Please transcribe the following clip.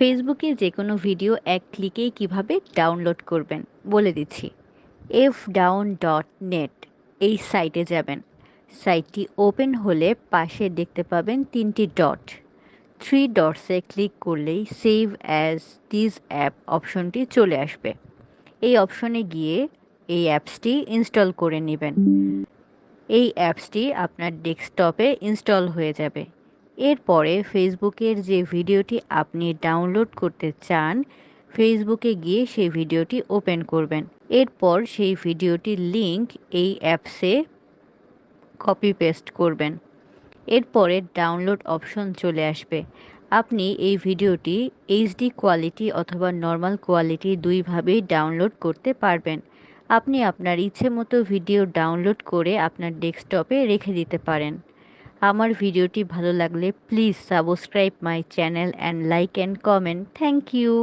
ফেসবুকে যে কোনো ভিডিও এক ক্লিকেই কীভাবে ডাউনলোড করবেন, বলে দিচ্ছি। এফ ডাউন ডট নেট এই সাইটে যাবেন। সাইটটি ওপেন হলে পাশে দেখতে পাবেন তিনটি ডট। থ্রি ডটসে ক্লিক করলেই সেভ অ্যাজ দিস অ্যাপ অপশনটি চলে আসবে। এই অপশনে গিয়ে এই অ্যাপসটি ইনস্টল করে নেবেন। এই অ্যাপসটি আপনার ডেস্কটপে ইনস্টল হয়ে যাবে। এরপরে ফেসবুকের যে ভিডিওটি আপনি ডাউনলোড করতে চান, ফেসবুকে গিয়ে সেই ভিডিওটি ওপেন করবেন। এরপর সেই ভিডিওটির লিংক এই অ্যাপসে কপি পেস্ট করবেন। এরপরে ডাউনলোড অপশন চলে আসবে। আপনি এই ভিডিওটি এইচডি কোয়ালিটি অথবা নর্মাল কোয়ালিটি দুইভাবেই ডাউনলোড করতে পারবেন। আপনি আপনার ইচ্ছে মতো ভিডিও ডাউনলোড করে আপনার ডেস্কটপে রেখে দিতে পারেন। আমার ভিডিওটি ভালো লাগলে please subscribe my channel and like and comment thank you